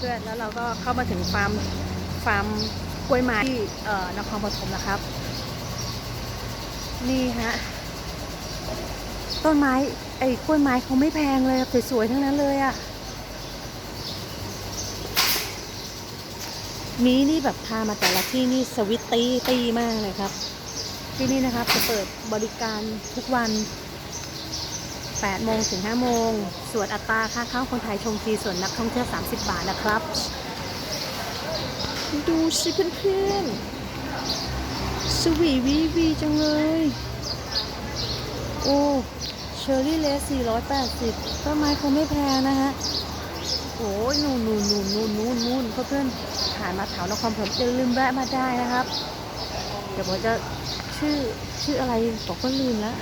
พื่อนๆ แล้วเราก็เข้ามาถึงฟาร์มฟาร์มกล้วยไม้ที่นครปฐมนะครับ นี่ฮะต้นไม้ไอ้กล้วยไม้เขาไม่แพงเลยสวยๆทั้งนั้นเลยอะ่ะมีนี่แบบพามาแต่ละที่นี่สวิตตี้ตีมากเลยครับ ที่นี่นะครับจะเปิดบริการทุกวัน 8โมงถึง5โมง ส่วนอัตราค่าเข้าคนไทยชมฟรีส่วนนักท่องเที่ยว 30 บาทนะครับ ดูสิเพื่อนๆสวีวีวีจังเลย โอ้เชอร์รี่เลส 480 ต้นไม้คงไม่แพงนะฮะ โอ้ยนู่นนู่นนู่นนู่นนู่นนู่นเพื่อนๆผ่านมาแถวนครผมอย่าลืมแวะมาได้นะครับ เดี๋ยวผมจะชื่อชื่ออะไรบอกก็ลืมแล้ว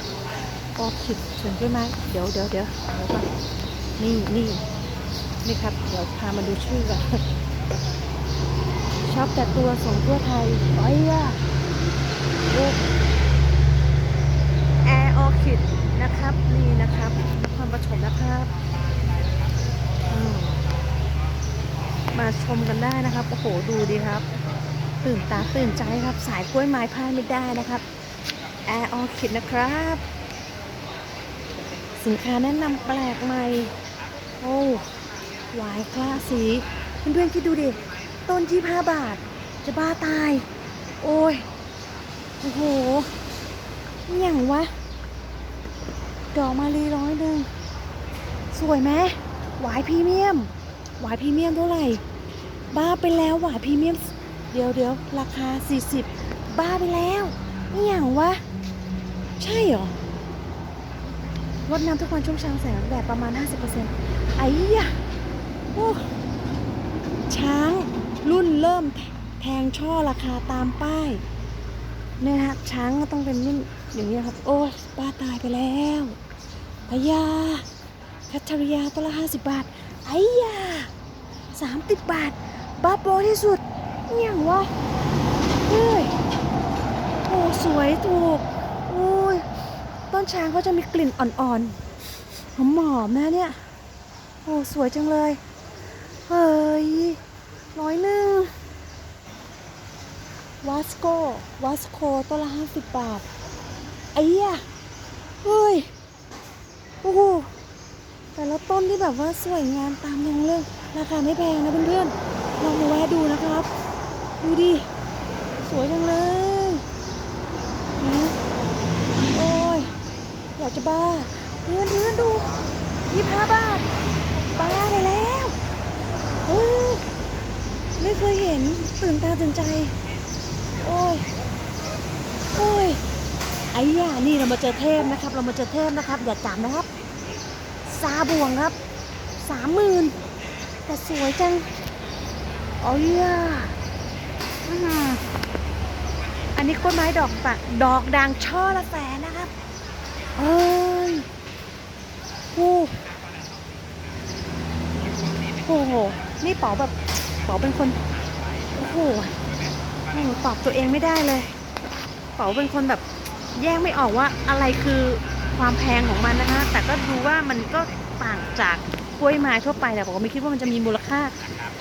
ออคิดถึงใช่ไหมเดี๋ยวเดี๋ยวเดี๋ยวเดี๋ยวก่อนนี่นี่นี่ครับ เดี๋ยวพามาดูชื่อก่อนชอบแต่ตัวส่งทั่วไทยไอ้ยะแอร์ออคิดนะครับ นี่นะครับนครปฐมนะครับมมาชมกันได้นะครับ โอ้โห ดูดีครับ ตื่นตาตื่นใจครับ สายกล้วยไม้พลาดไม่ได้นะครับ แอร์ออคิดนะครับ สินค้าแนะนำแปลกใหม่ โอ้หวายคลาสี เพื่อนๆคิดดูดิ ต้นที่5บาท จะบ้าตาย โอ้ย โอ้โหอย่างวะ ดอกมาลีร้อยหนึ่ง สวยไหมหวายพรีเมียม หวายพรีเมียมเท่าไหร่ บ้าไปแล้วหวายพรีเมียม เดี๋ยวเดี๋ยวราคา 40 บ้าไปแล้วอย่างวะ ใช่เหรอ รดน้ำทุกวันช่วงเช้าแสงแดดประมาณ 50%ไอ้ยะโอ้ช้างรุ่นเริ่มแทงช่อราคาตามป้ายเนี่ยฮะช้างก็ต้องเป็นรุ่นอย่างนี้ครับ โอ้ยป้าตายไปแล้วพญาแคทริยาตัวละ50บาท ไอ้ยา30บาท บ้าโบที่สุดอหย่างวะเฮ้ยโอ้สวยถูก ต้นช้างเขาจะมีกลิ่นอ่อนๆหอมๆนะเนี่ย โอ้สวยจังเลย เฮ้ยร้อยหนึ่งวาสโกวาสโคต้นละห้าสิบบาทไอ้ยะเฮ้ยโอ้โหแต่ละต้นที่แบบว่าสวยงามตามท้องเรื่องราคาไม่แพงนะเพื่อนๆลองมาแวะดูนะครับ ดูดิ สวยจังเลยนะโอ้ยอาจะบ้าเพื่อนเพื่อนดูยี่ห้าบาทบ้าไปแล้วโอ้ยไม่เคยเห็นตื่นตาตื่นใจ โอ้ยโอ้ยไอ้ย่านี่เรามาเจอเทพนะครับ เรามาเจอเทพนะครับอย่าจำนะครับซาบวงครับสามหมื่นแต่สวยจังโอ้ยอ่าอันนี้ต้นไม้ดอกปะดอกด่างช่อละแสนนะครับ เอ้ยโอ้โอ้โห นี่ป๋อแบบป๋อเป็นคนโอ้โหโอ้โหตอบตัวเองไม่ได้เลยป๋อเป็นคนแบบแยกไม่ออกว่าอะไรคือความแพงของมันนะคะ แต่ก็ดูว่ามันก็ต่างจากกล้วยไม้ทั่วไปแต่ผมก็ไม่คิดว่ามันจะมีมูลค่า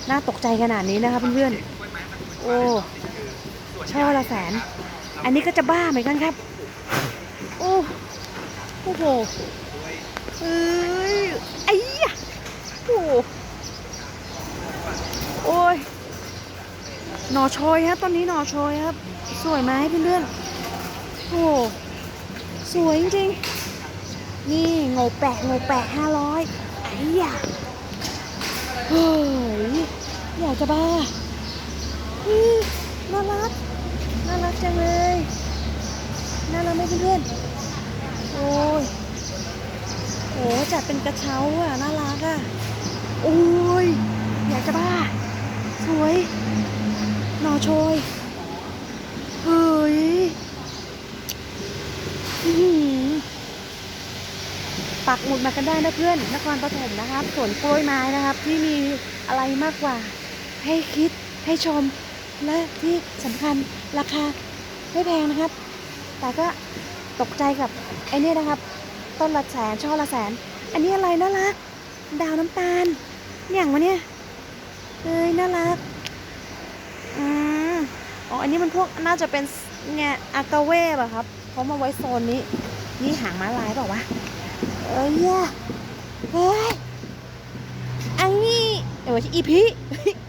น่าตกใจขนาดนี้นะคะเพื่อนๆ โอ้ช่อละแสน อันนี้ก็จะบ้าเหมือนกันครับ โอ้โหเอ้ยไอ้ยะโอ้โหโอ้ยหน่อโชยครับต้นนี้หน่อโชยครับ สวยไหมเพื่อนๆโอ้สวยจริงๆนี่โงแปะโงแปะห้าร้อยไอ้ยะเฮ้ยอยากจะบ้าน่ารัก น่ารักจังเลย น่ารักไหมเพื่อนๆโอ้ย โหจัดเป็นกระเช้าอะ น่ารักอะ โอ้ย อยากจะบ้า สวยหนอโชยเฮ้ยอื้อหือปักหมุดมากันได้นะเพื่อนนครปฐมนะครับสวนกล้วยไม้นะครับ ที่มีอะไรมากกว่า ให้คิดให้ชม และที่สำคัญราคาไม่แพงนะครับ แต่ก็ตกใจกับไอ้นี่นะครับ ต้นละแสนช่อละแสน อันนี้อะไรน่ารัก ดาวน้ำตาลอย่างวะเนี่ยเฮ้ยน่ารักอืมอ๋ออันนี้มันพวกน่าจะเป็นเนี่ยอากาเว่ป่ะครับเขามาไว้โซนนี้ นี่หางม้าลายเปล่าวะเอ้ยเฮ้ยอังงี้เอออีพี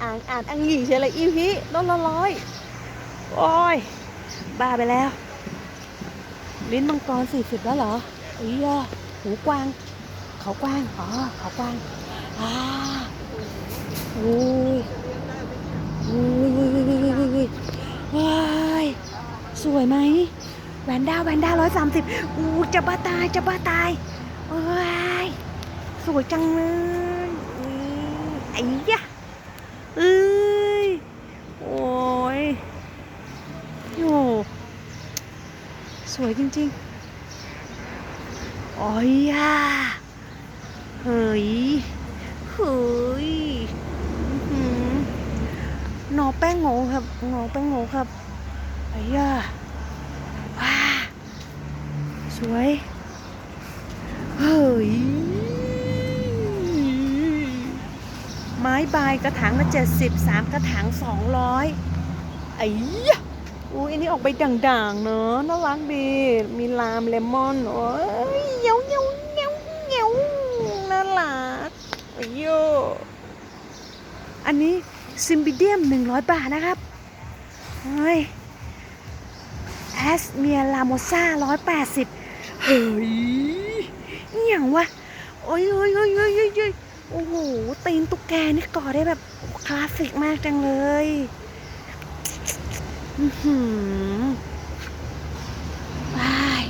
อ่านอ่านอังงี้ใช่เลยอีพีต้นละร้อยโอ้ยบ้าไปแล้ว ลิ้นมังกรสี่สิบแล้วเหรอ อ้ยอะหูกวาง เขากวาง อ๋อ เขากวาง อ่าโอ้ยโอ้ยโอ้ยโอ้ยโอ้ยโอ้ยโอ้ยว้ายสวยไหมแวนด้าแวนด้าร้อยสามสิบอู้จะบ้าตาย จะบ้าตายโอ้ยสวยจังเลยอืมไอ้ยะเอ้ย โอ้ยโอ้สวยจริง ๆ โอ้ยอะเฮ้ยเฮ้ยหนอแป้งโง่ครับหนอแป้งโง่ครับไอ้ย่าว้าสวยเฮ้ยไม้ใบกระถางละเจ็ดสิบสามกระถางสองร้อยไอ้ยะอุ้อันนี้ออกไปด่างๆเนอะน่ารักดี มีลามเลมอน โอ้ยเหนียวเหนียวเหนียวเหนียวน่ารักโอ้ยโยอันนี้ซิมบิเดียม 100 บาทนะครับเฮ้ยแอสเมียลาโมซ่า180เฮ้ยอย่างวะ โอ้ยโอ้ยโอ้ยโอ้ยโอ้ยโอ้โห ตีนตุ๊กแกนี่ก่อได้แบบคลาสสิกมากจังเลยอือหือว้าย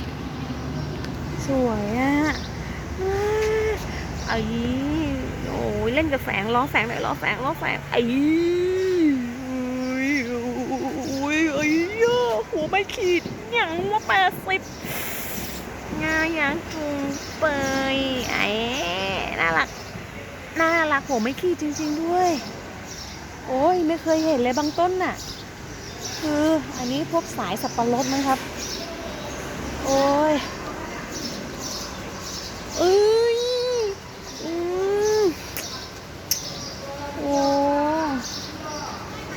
สวยอะว้ายไอ้โอ้ย ล่นกับแสงล้อแสงหน่อยล้อแสงล้อแสงไอ้อุ้ยอุ้ยไอ้เหี้ยหัวไม่ขีดหยังว่าแปดสิบงาอยังจุงเปยไอ้น่ารักน่ารักหัวไม่ขีดจริง ๆด้วย โอ้ยไม่เคยเห็นเลยบางต้นน่ะ คืออันนี้พวกสายสับปะรดนะครับ โอ้ยเอ้ยอืมโอ้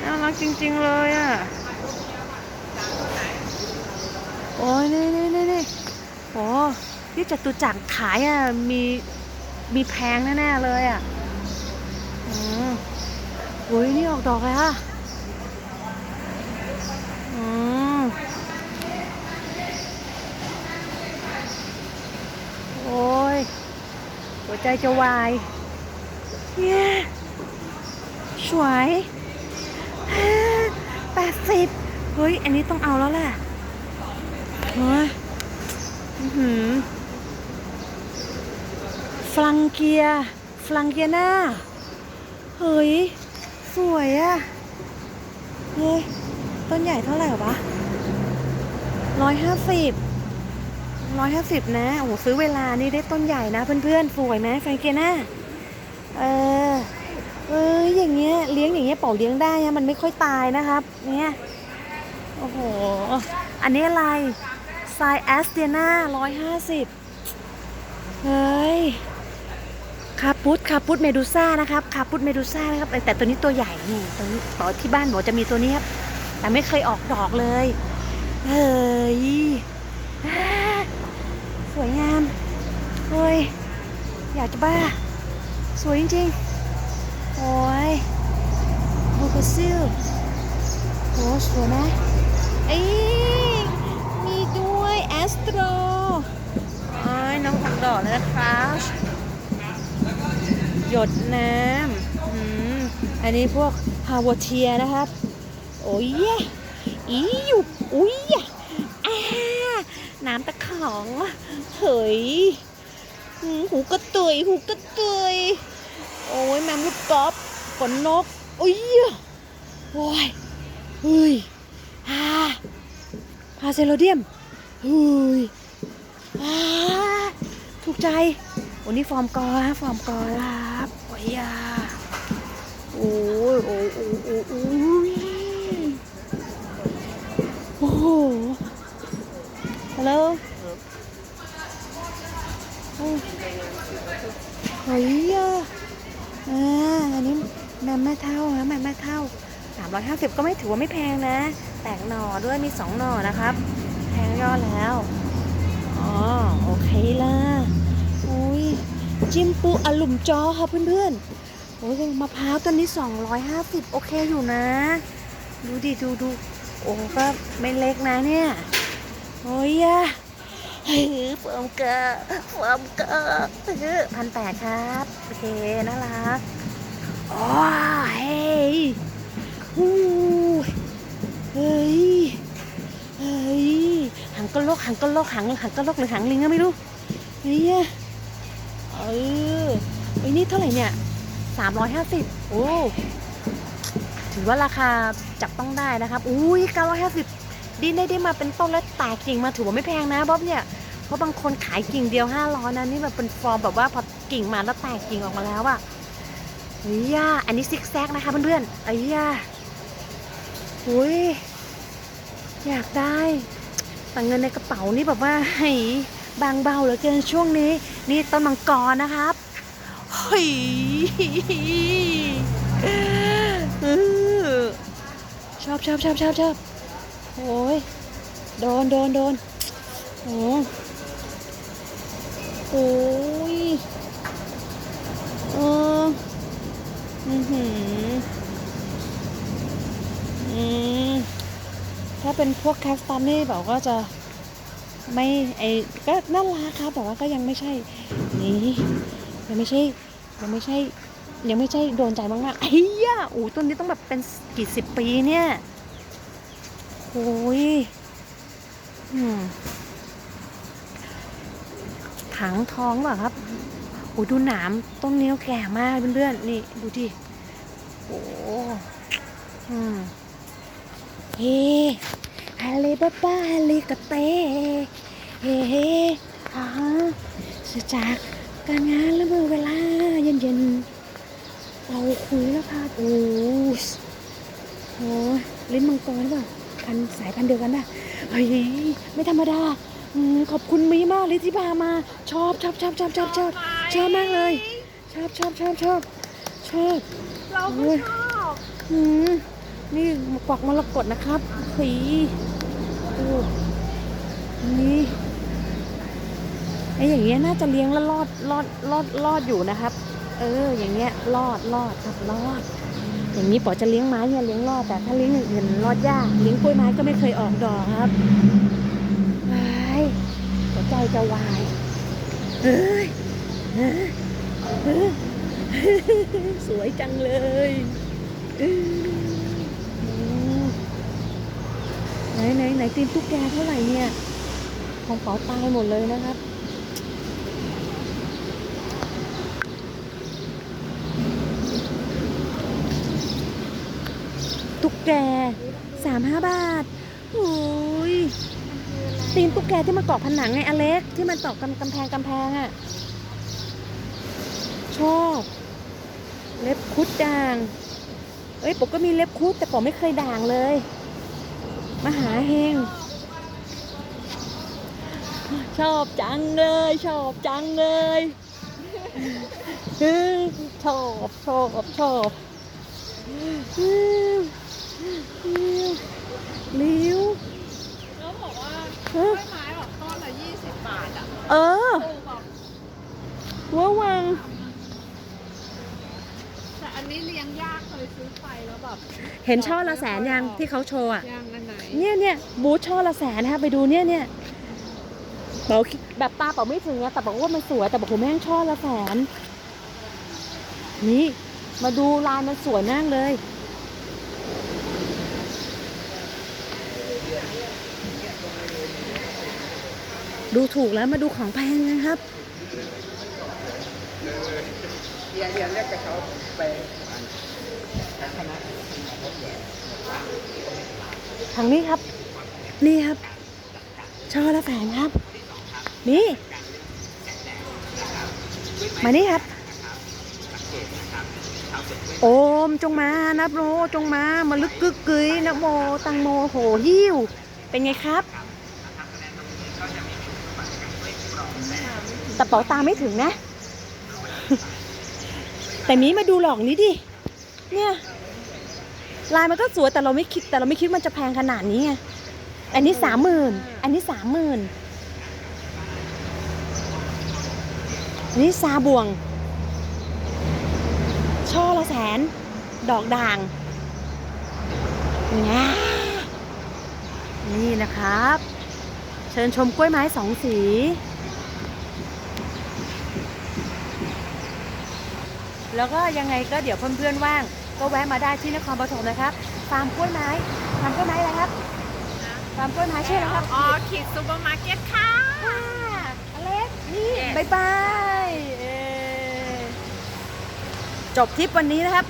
น่า จริง ๆ เลยอะ โอ้ยนี่นี่นี่นี่โอ้ที่จตุจักรขายอะ มีมีแพงแน่ ๆ เลยอะอืมโอ้ยนี่ออกดอกเลยอะอืมโอ้ย หัวใจจะวายเนี่ยสวย แปดสิบเฮ้ย อันนี้ต้องเอาแล้วแหละเฮ้ยอือหือฟลังเกียฟลังเกียหน้า เฮ้ย สวยอะเฮ้ย ต้นใหญ่เท่าไหร่วะร้อยห้าสิบร้อยห้าสิบนะ โอ้โห ซื้อเวลานี่ได้ต้นใหญ่นะเพื่อนๆ สวยไหมแฟนเกียน่าเออ เอออย่างเงี้ยเลี้ยงอย่างเงี้ยเป่าเลี้ยงได้นะมันไม่ค่อยตายนะครับเนี่ยโอ้โห อันนี้อะไรไซแอสเตียนาร้อยห้าสิบเฮ้ยคาปุตคาปุตเมดูซ่านะครับคาปุตเมดูซ่านะครับแต่ตัวนี้ตัวใหญ่นี่ตัวนี้ต่อที่บ้านหนูจะมีตัวนี้ครับแต่ไม่เคยออกดอกเลยเฮ้ยสวยงามเฮ้ยอยากจะบ้า สวยจริงๆ โอ้ยบูกซิลโอ้สวยนะเอ้ยมีด้วยแอสโตรไอ้ยน้องของดอกเลยนะครับหยดน้ำอืมอันนี้พวกฮาวเทียนะครับ โอ้ยอีอยู่อุ้ยอ่าน้ำตะของเฮ้ยหูกระตุยหูกระตุย โอ้ยแมมลูกกอล์ฟขนนกโอ้ยโอ้ยเฮ้ยฮ่าพาเซโลเดียมเฮ้ยฮ่าถูกใจโอ้นี่ฟอร์มกอฮะฟอร์มกอครับโอ้ยอะโอ้ยโอ้ยโอ้ยโอ้ยโอ้ยโอ้โหฮัลโหลโอ้ยเฮ้ยอะอ่าอันนี้แมมแม่เท่านะแม่แม่เท่า350 ก็ไม่ถือว่าไม่แพงนะ แตกหน่อด้วยมี 2 หน่อนะครับ แพงยอดแล้ว อ๋อ โอเคละอุ้ยจิ้มปูอลุ่มจอค่ะเพื่อนๆ โอ้ยมะพร้าวต้นนี้ 250 โอเคอยู่นะ ดูดิดูดูโอ้ก็ไม่เล็กนะเนี่ย โอ้ยอะเฮ้ยฟอมเกอร์ฟอมเกอร์พันแปดครับ โอเคน่ารัก โอ้เฮ้ยฮู้เฮ้ย เฮ้ยหางกระโลกหางกระโลกหางหางกระโลกหรือหางลิงก็ไม่รู้เฮ้ยเออไอ้นี่เท่าไหร่เนี่ยสามร้อยห้าสิบโอ้ถือว่าราคาจับต้องได้นะครับ อุ้ย950ดินได้ได้มาเป็นต้นแล้วแตกกิ่งมาถือว่าไม่แพงนะบ๊อบเนี่ย เพราะบางคนขายกิ่งเดียว500นะนี่แบบเป็นฟอร์มแบบว่าพอกิ่งมาแล้วแตกกิ่งออกมาแล้วอะ เฮ้ยย่าอันนี้ซิกแซกนะคะเพื่อนๆเอ้ยย่าอุ้ยอยากได้แต่เงินในกระเป๋านี่แบบว่าเฮ้บางเบาเหลือเกินช่วงนี้ นี่ต้นมังกรนะครับเฮ้ยชอบชอบชอบชอบชอบโอ้ยโดนโดนโดนโอ้โอ้ยเออ อือหืออืมถ้าเป็นพวกแคสตันนี่แบบก็จะไม่ไอก็น่ารักครับแต่ว่าก็ยังไม่ใช่ นี่ยังไม่ใช่ยังไม่ใช่ ยังไม่ใช่โดนใจมากๆไอ้ยะโอ้ต้นนี้ต้องแบบเป็นกี่สิบปีเนี่ยโอ้ยอืมถังทองเหรอครับ โอ้ดูหนามต้นนี้แก่มากเพื่อนๆนี่ดูดิโอ้อืมเฮ้ฮาเลบ้าบ้าฮาเลกะเตเฮ้เฮ้ฮ่าเสียจากการงานและเมื่อเวลาเย็นๆเราคุยแล้วค่ะโอ้โอ้ยลิ้นมังกรหรือเปล่าพันสายพันเดียวกันนะเฮ้ยไม่ธรรมดาขอบคุณมีมากเลยที่พามา ชอบชอบชอบชอบชอบชอบ ชอบมากเลย ชอบชอบชอบชอบชอบเราก็ชอบอืมนี่กวักมรกตนะครับเฮ้ยโอ้นี่ไอ้อย่างเงี้ยน่าจะเลี้ยงแล้วรอดรอดรอดรอดอยู่นะครับ เออ อย่างเงี้ยรอดรอดครับรอด อย่างนี้ปอจะเลี้ยงไม้เนี่ยเลี้ยงรอดแต่ถ้าเลี้ยงอย่างอื่นรอดยากเลี้ยงกล้วยไม้ก็ไม่เคยออกดอกครับวายหัวใจจะวายเฮ้ยเฮ้ยเฮ้ย สวยจังเลยไหนไหนไหนตีนตุ๊กแกเท่าไหร่เนี่ย ของเป๋าตายหมดเลยนะครับตุ๊กแกสามห้าบาทโอ้ยตีนตุ๊กแกที่มาเกาะผนังไงอเล็ก ที่มันตอกกำกำแพงกำแพงอะ่ะ ชอบ เล็บคุดด่าง เอ้ยปกก็มีเล็บคุดแต่ปกไม่เคยด่างเลย มาหาเฮงชอบจังเลย ชอบจังเลยเฮ้ยชอบชอบชอบ ลิ้ว แล้วบอกว่า ฮะ กล้วยไม้แบบต้นละยี่สิบบาทอะ เออ ถูกแบบ ว้าวัง แต่อันนี้เลี้ยงยากเคยซื้อไปแล้วแบบ เห็นช่อละแสนยังที่เขาโชว์อะยางอันไหนเนี่ยเนี่ยบูธช่อละแสนนะคะไปดูเนี่ยเนี่ยเป๋าคิดแบบตาเป๋าไม่ถึงนะแต่บอกว่ามันสวยแต่บอกผมแม่งช่อละแสนนี่มาดูลายมันสวยมากเลย ดูถูกแล้วมาดูของแพงนะครับเรียนเรียนเรียกกับเขาไปทางคณะ ทางนี้ครับ นี่ครับช่อละแสนครับ นี่ มานี่ครับ โอมจงมานะโมจงมามาลึกกึกกึยนะโมตังโมโหหิ้ว เป็นไงครับแต่เป๋าตาไม่ถึงนะ แต่นี้มาดูหลอกนี้ดิ เนี่ย ลายมันก็สวยแต่เราไม่คิดแต่เราไม่คิดมันจะแพงขนาดนี้ไงอันนี้สามหมื่นอันนี้สามหมื่นอันนี้ซาบวง ช่อละแสน ดอกด่างงานี่นะครับ เชิญชมกล้วยไม้สองสีแล้วก็ยังไงก็เดี๋ยวเพื่อนๆว่าง ก็แวะมาได้ที่นครปฐมนะครับ ฟาร์มกล้วยไม้ฟาร์มกล้วยไม้อะไรครับ ฟาร์มกล้วยไม้ชื่ออะไรครับออคิดซูเปอร์มาร์เก็ตค่ะค่ะอเล็กนี่ Yes บายบายเอ่อจบทริปวันนี้นะครับ